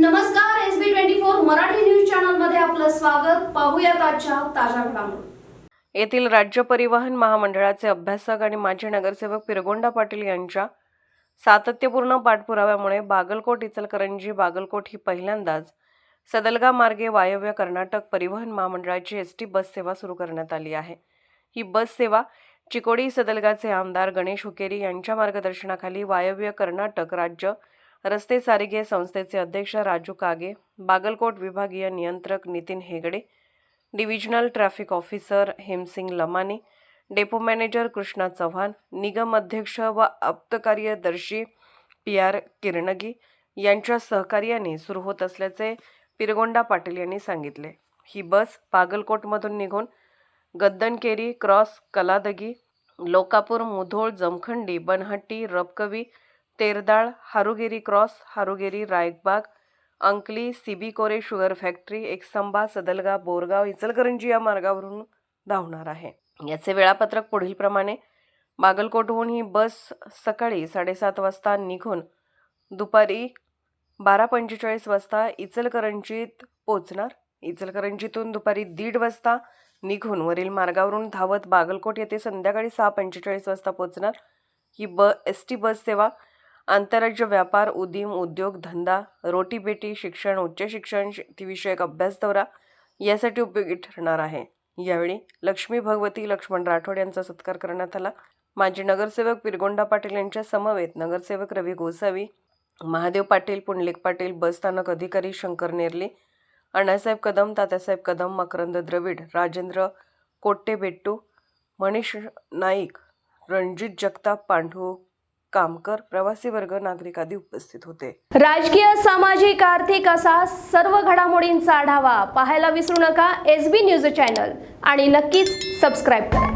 नमस्कार S B twenty four Marathi news चॅनलमध्ये आपलं स्वागत. पाहूयात आजच्या ताज्या घडामोडी. येथील राज्य परिवहन महामंडळाचे अभ्यासक आणि माजी नगरसेवक पिरगोंडा पाटील यांच्या सातत्यपूर्ण पाठपुराव्यामुळे बागलकोट इचलकरंजी बागलकोट ही पहिल्यांदाच सदलगा मार्गे वायव्य कर्नाटक परिवहन महामंडळाची एस टी बस सेवा सुरू करण्यात आली आहे. ही बस सेवा चिकोडी सदलगाचे आमदार गणेश हुकेरी यांच्या मार्गदर्शनाखाली वायव्य कर्नाटक राज्य रस्ते सारिगे संस्थेचे अध्यक्ष राजू कागे बागलकोट विभागीय नियंत्रक Nitin Hegde divisional traffic officer Hemsingh Lamani depot manager Krishna Chavan निगम अध्यक्ष व आप्तकार्यदर्शी पी आर किरणगी यांच्या सहकार्याने सुरू होत असल्याचे पिरगोंडा पाटील यांनी सांगितले. ही बस पागलकोटमधून निघून Gaddanakeri cross Kaladgi Lokapur Mudhol Jamkhandi Banahatti Rabkavi Terdal Harugeri cross Harugeri Raibag Ankali C B Kore sugar factory Ekasamba Sadalga Borgaon Ichalkaranji या मार्गावरून धावणार आहे. याचे वेळापत्रक पुढीलप्रमाणे बागलकोटहून ही बस सकाळी साडेसात वाजता निघून दुपारी बारा पंचेचाळीस वाजता इचलकरंजीत पोचणार इचलकरंजीतून दुपारी दीड वाजता निघून वरील मार्गावरून धावत बागलकोट येथे संध्याकाळी सहा पंचेचाळीस वाजता पोचणार ही ब एस टी बस सेवा आंतरराज्य व्यापार उदीम उद्योग धंदा रोटीबेटी शिक्षण उच्च शिक्षण शेतीविषयक अभ्यास दौरा यासाठी उपयोगी ठरणार आहे. यावेळी लक्ष्मी भगवती लक्ष्मण राठोड यांचा सत्कार करण्यात आला. माजी नगरसेवक पिरगोंडा पाटील यांच्या समवेत नगरसेवक रवी गोसावी महादेव पाटील पुंडलिक पाटील बसस्थानक अधिकारी शंकर नेरले अण्णासाहेब कदम तात्यासाहेब कदम मकरंद द्रविड राजेंद्र कोट्टे बेट्टू मनीष नाईक रणजित जगताप पांढू कामकर प्रवासी वर्ग नागरिक आदी उपस्थित होते. राजकीय सामाजिक आर्थिक असा सर्व घडामोडींचा आढावा पाहायला विसरू नका. एस बी न्यूज चॅनल आणि नक्कीच सबस्क्राईब करा.